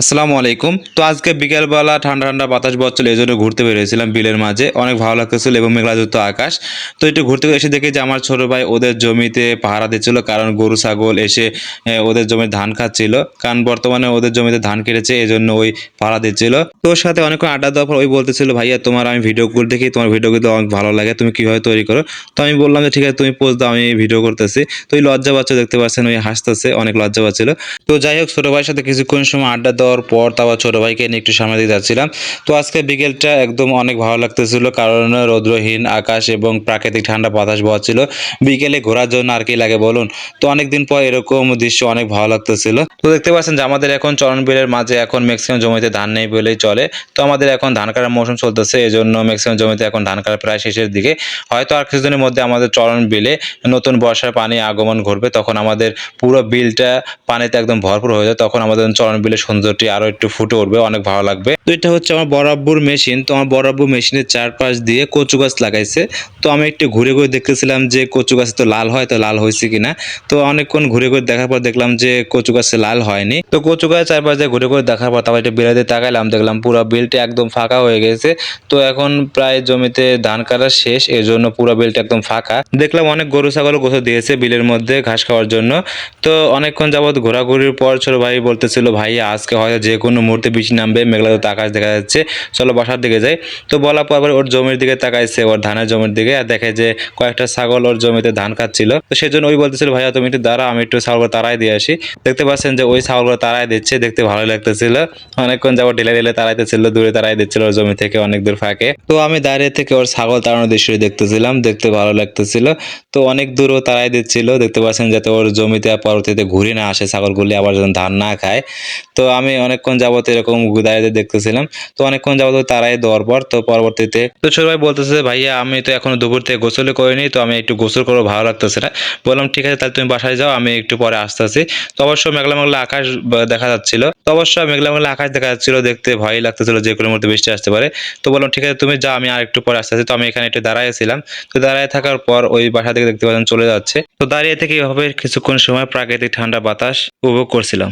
আসসালামু আলাইকুম। তো আজকে বিকেলবেলা ঠান্ডা ঠান্ডা বাতাস বচ্ছিল এই জন্য ঘুরতে বেরিয়েছিলাম বিলের মাঝে। অনেক ভালো লাগতেছিল এবং মেঘলাযুক্ত আকাশ। তো একটু ঘুরতে এসে দেখি যে আমার ছোট ভাই ওদের জমিতে পাহারা দিচ্ছিল, কারণ গরু, ছাগল এসে ওদের জমিতে ধান খাচ্ছিল। কারণ বর্তমানে ওদের জমিতে ধান কেটেছে এই জন্য ওই পাহারা দিচ্ছিল। ওর সাথে অনেকক্ষণ আড্ডা দেওয়ার পর ওই বলতেছিল, ভাইয়া, তোমার আমি ভিডিও করে দেখি, তোমার ভিডিও কিন্তু অনেক ভালো লাগে, তুমি কীভাবে তৈরি করো? তো আমি বললাম যে, ঠিক আছে, তুমি পোস্ট দাও, আমি ভিডিও করতেছি। তো ওই লজ্জা বাচ্চা দেখতে পাচ্ছেন, ওই হাসতেছে, অনেক লজ্জা পাচ্ছিল। তো যাই হোক, ছোট ভাইয়ের সাথে কিছুক্ষণ সময় আড্ডা দেওয়ার পর তারপর ছোট ভাইকে নিয়ে একটু সামনে দিকে যাচ্ছিলাম। তো আজকে বিকেলটা একদম অনেক ভালো লাগতেছিল, কারণ রৌদ্রহীন আকাশ এবং প্রাকৃতিক ঠান্ডা বাতাস বওয়াচ্ছিল বিকেলে ঘোরার জন্য আর কি লাগে বলুন? তো অনেকদিন পর এরকম দৃশ্য অনেক ভালো লাগতেছিল। তো দেখতে পাচ্ছেন যে আমাদের এখন চরণ বিলের মাঝে এখন ম্যাক্সিমাম জমিতে ধান নেই বলেই চলে। তো আমাদের এখন ধান কাটার মৌসুম চলতেছে এই জন্য ম্যাক্সিমাম জমিতে এখন ধান কাটা প্রায় শেষের দিকে। হয়তো আর কিছুদিনের মধ্যে আমাদের চরণ বিলে নতুন বর্ষার পানি আগমন ঘটবে, তখন আমাদের পুরো বিলটা পানিতে একদম ভরপুর হয়ে যায় তখন আমাদের চরণ বিলের সৌন্দর্যটি আরও একটু ফুটে উঠবে, অনেক ভালো লাগবে। তো এটা হচ্ছে আমার বড় আব্বুর মেশিন। তো আমার আব্বু মেশিনের চারপাশ দিয়ে কচু গাছ লাগাইছে। তো আমি একটু ঘুরে ঘুরে দেখতেছিলাম যে কচু গাছে তো লাল হয়, তো লাল হয়েছে কিনা। তো অনেকক্ষণ ঘুরে ঘুরে দেখার পর দেখলাম যে কচু গাছে লাল হয়নি। তো কচু গাছ চারপাশ দিয়ে ঘুরে ঘুরে দেখার পর তারপর একটা বিলাতে তাকাইলাম, দেখলাম পুরো বিলটা একদম ফাঁকা হয়ে গেছে। তো এখন প্রায় জমিতে ধান কাটা শেষ, এর জন্য পুরো বিলটা একদম ফাঁকা। দেখলাম অনেক গরু ছাগল গোসল দিয়েছে বিলের মধ্যে ঘাস খাওয়ার জন্য। তো অনেকক্ষণ যাবত ঘোরাঘুরির পর ছোট ভাই বলতেছিল ভাই আজকে হয়তো যে কোনো মুহূর্তে বৃষ্টি নামবে, মেঘলা তো আকাশ দেখা যাচ্ছে। চলো বাসার দিকে যাই। তো বলার পর ওর জমির দিকে তাকাইছে, ওর ধানের জমির দিকে, আর দেখে যে কয়েকটা ছাগল ওর জমিতে ধান খাচ্ছিল। তো সেজন্য ওই বলতেছিল, ভাইয়া, তুমি একটু দাঁড়া আমি একটু ছাগলগুলো তাড়াই দিয়ে আসি। দেখতে পাচ্ছেন যে ওই ছাগলগুলো তাড়াই দিচ্ছে, দেখতে ভালো লাগতেছিল। অনেকক্ষণ যাবত ঢেলে ঢেলে তাড়াইতেছিল, দূরে তাড়াই দিচ্ছিল ওর জমি থেকে অনেক দূর ফাঁকে। তো আমি দাঁড়িয়ে থেকে ওর ছাগল তাড়ানোর দৃশ্যটি দেখতেছিলাম, দেখতে ভালো লাগতেছিল। তো অনেক দূরও তারাই দিচ্ছিল, দেখতে পাচ্ছেন যাতে ওর জমিতে পরবর্তীতে ঘুরে না আসে ছাগলগুলি, আবার যেন ধান না খায়। তো আমি অনেকক্ষণ যাবত এরকম দাঁড়িয়ে দেখতেছিলাম। তো অনেকক্ষণ যাবত তারাই দেওয়ার পর তো পরবর্তীতে তো ছোট ভাই বলতেছে, ভাইয়া, আমি তো এখনও দুপুর থেকে গোসল করিনি, তো আমি একটু গোসল করব, ভালো লাগতেছে না। বললাম, ঠিক আছে, তাহলে তুমি বাসায় যাও, আমি একটু পরে আসতেছি। তো অবশ্য মেঘলা মেঘলা আকাশ দেখা যাচ্ছিল। তো অবশ্য মেঘলা মেঘলা আকাশ দেখা যাচ্ছিল, দেখতে ভয় লাগতেছিল যে কোনো মুহূর্তে বৃষ্টি আসতে পারে। তো বললাম, ঠিক আছে, তুমি যাও, আমি আর একটু পরে আসতেছি। তো আমি এখানে একটু দাঁড়াইছিলাম তো দাঁড়ায় থাকার পর ওই বাসা থেকে দেখতে পাচ্ছেন চলে যাচ্ছে। তো দাঁড়িয়ে থেকে এভাবে কিছুক্ষণ সময় প্রাকৃতিক ঠান্ডা বাতাস উপভোগ করছিলাম।